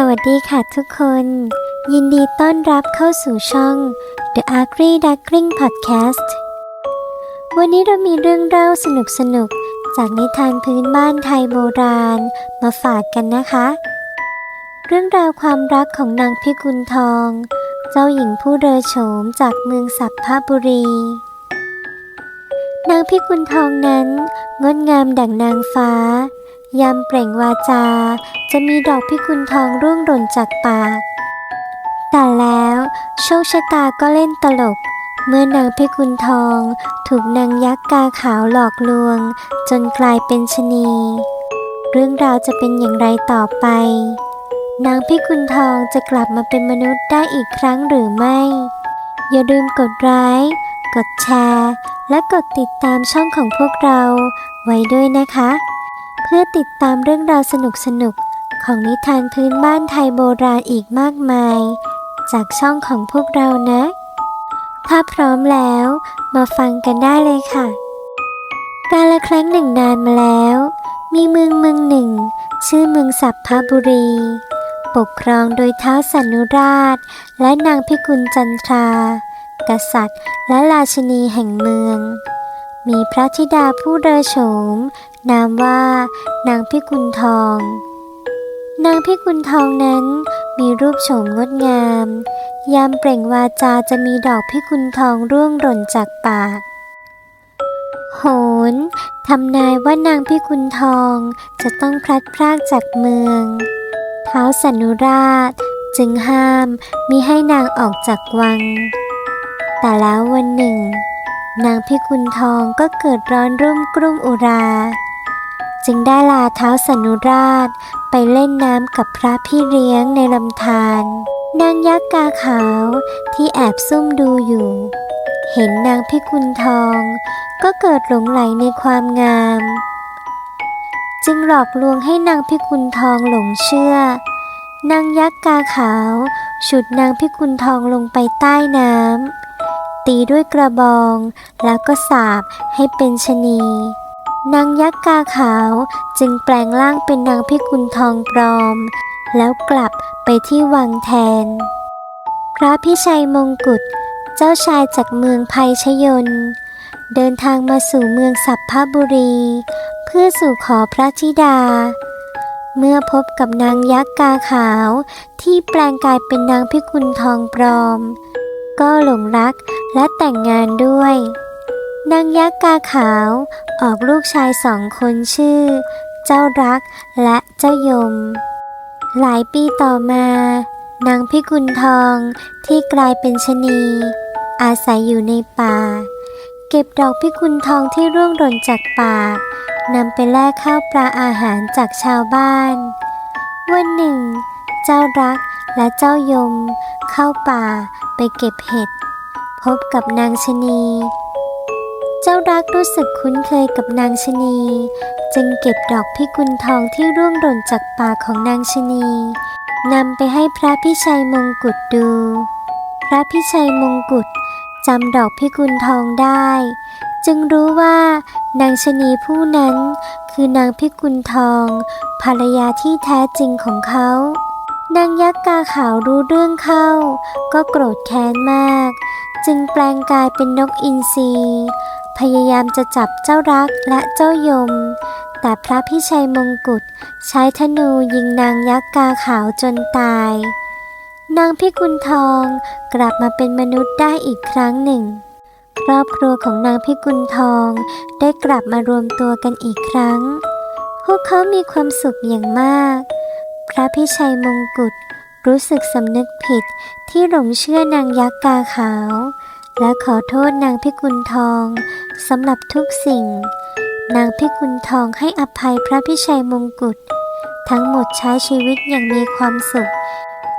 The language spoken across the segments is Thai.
สวัสดีค่ะทุกคน ยินดีต้อนรับเข้าสู่ช่อง The Ugly Duckling Podcast วันนี้เรามีเรื่องเล่าสนุกๆจากนิทานพื้นบ้านไทยโบราณมาฝากกันนะคะ เรื่องราวความรักของนางพิกุลทอง เจ้าหญิงผู้เรอโฉมจากเมืองสัพพบุรี นางพิกุลทองนั้นงดงามดั่งนางฟ้ายามเปล่งวาจา จะมีดอกพิกุลทองร่วงหล่นจากปาก แต่แล้วโชคชะตาก็เล่นตลก เมื่อนางพิกุลทอง ถูกนางยักษ์กาขาวหลอกลวง จนกลายเป็นชะนีเรื่องราวจะเป็นอย่างไรต่อไป นางพิกุลทองจะกลับมาเป็นมนุษย์ได้อีกครั้งหรือไม่ อย่าลืมกดไลค์กดแชร์ และกดติดตามช่องของพวกเราไว้ด้วยนะคะ เพื่อติดตามเรื่องราวสนุกๆ ของนิทานพื้นบ้านไทยโบราณอีกมากมาย จากช่องของพวกเรานะ ถ้าพร้อมแล้วมาฟังกันได้เลยค่ะ กาละครั้งหนึ่งนานมาแล้ว มีเมืองเมืองหนึ่ง ชื่อเมืองสัพพบุรี ปกครองโดยเท้าสันุราช และนางพิกุลจันทรา กษัตริย์ และราชินีแห่งเมือง มีพระธิดาผู้เรอโฉมนามว่านางพิกุลทอง นางพิกุลทองนั้นมีรูปโฉมงดงาม ยามเปล่งวาจาจะมีดอกพิกุลทองร่วงหล่นจากปาก โหนทำนายว่านางพิกุลทองจะต้องพลัดพรากจากเมืองเท้าสันุราชจึงห้ามมิให้นางออกจากวัง แต่แล้ววันหนึ่ง นางพิกุลทองก็เกิดร้อนรุ่มกรุ่มอุรา จึงได้ลาเท้าสันุราช ไปเล่นน้ำกับพระพี่เลี้ยงในลำธารนางยักษ์กาขาวที่แอบซุ่มดูอยู่ เห็นนางพิกุลทอง ก็เกิดหลงไหลในความงาม จึงหลอกลวงให้นางพิกุลทองหลงเชื่อ นางยักษ์กาขาวฉุดนางพิกุลทองลงไปใต้น้ำตีด้วยกระบอง แล้วก็สาบให้เป็นชะนี นางยักษ์กาขาวจึงแปลงร่างเป็นนางพิกุลทองปลอม แล้วกลับไปที่วังแทน พระพิชัยมงกุฎเจ้าชายจากเมืองภัยชยน เดินทางมาสู่เมืองสัพพบุรี เพื่อสู่ขอพระธิดา เมื่อพบกับนางยักษ์กาขาวที่แปลงกายเป็นนางพิกุลทองปลอม ก็หลงรักและแต่งงานด้วย นางยักษ์กาขาวออกลูกชายสองคนชื่อ เจ้ารักและเจ้ายม หลายปีต่อมา นางพิกุลทองที่กลายเป็นชะนี อาศัยอยู่ในป่า เก็บดอกพิกุลทองที่ร่วงหล่นจากป่านำไปแลกข้าวปลาอาหารจากชาวบ้าน วันหนึ่ง เจ้ารักและเจ้ายมเข้าป่าไปเก็บเห็ด พบกับนางชะนี จ้ารักรู้สึกคุ้นเคยกับนางชนี จึงเก็บดอกพิกุลทองที่ร่วงหล่นจากปากของนางชนีนำไปให้พระพิชัยมงกุฎดู พระพิชัยมงกุฎจำดอกพิกุลทองได้ จึงรู้ว่านางชนีผู้นั้นคือนางพิกุลทอง ภรรยาที่แท้จริงของเขา นางยักษ์กาขาวรู้เรื่องเข้า ก็โกรธแค้นมาก จึงแปลงกายเป็นนกอินทรี พยายามจะจับเจ้ารักและเจ้ายม แต่พระพิชัยมงกุฎใช้ธนูยิงนางยักษ์กาขาวจนตาย นางพิกุลทองกลับมาเป็นมนุษย์ได้อีกครั้งหนึ่ง ครอบครัวของนางพิกุลทองได้กลับมารวมตัวกันอีกครั้ง พวกเขามีความสุขอย่างมาก พระพิชัยมงกุฎรู้สึกสำนึกผิดที่หลงเชื่อนางยักษ์กาขาว และขอโทษนางพิกุลทองสำหรับทุกสิ่ง นางพิกุลทองให้อภัยพระพิชัยมงกุฎทั้งหมดใช้ชีวิตอย่างมีความสุข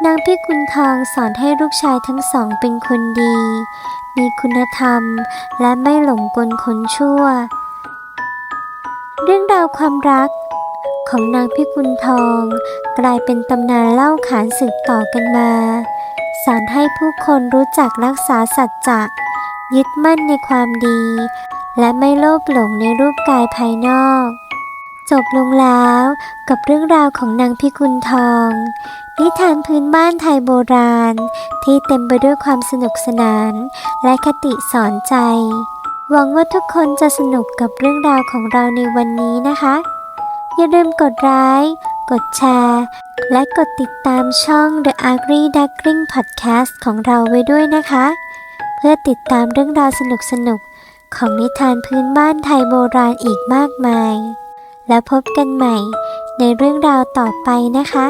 นางพิกุลทองสอนให้ลูกชายทั้งสองเป็นคนดี มีคุณธรรมและไม่หลงกลคนชั่ว เรื่องราวความรักของนางพิกุลทอง กลายเป็นตำนานเล่าขานสืบต่อกันมา สอนให้ผู้คนรู้จักรักษาสัจจะยึดมั่นในความดี และไม่โลภหลงในรูปกายภายนอก จบลงแล้วกับเรื่องราวของนางพิกุลทอง นิทานพื้นบ้านไทยโบราณ ที่เต็มไปด้วยความสนุกสนาน และคติสอนใจ หวังว่าทุกคนจะสนุกกับเรื่องราวของเราในวันนี้นะคะ อย่าลืมกดไลค์กดแชร์ และกดติดตามช่อง The Agri Duckling Podcast ของเราไว้ด้วยนะคะ เพื่อติดตามเรื่องราวสนุกสนุกของนิทานพื้นบ้านไทยโบราณอีกมากมาย แล้วพบกันใหม่ในเรื่องราวต่อไปนะคะ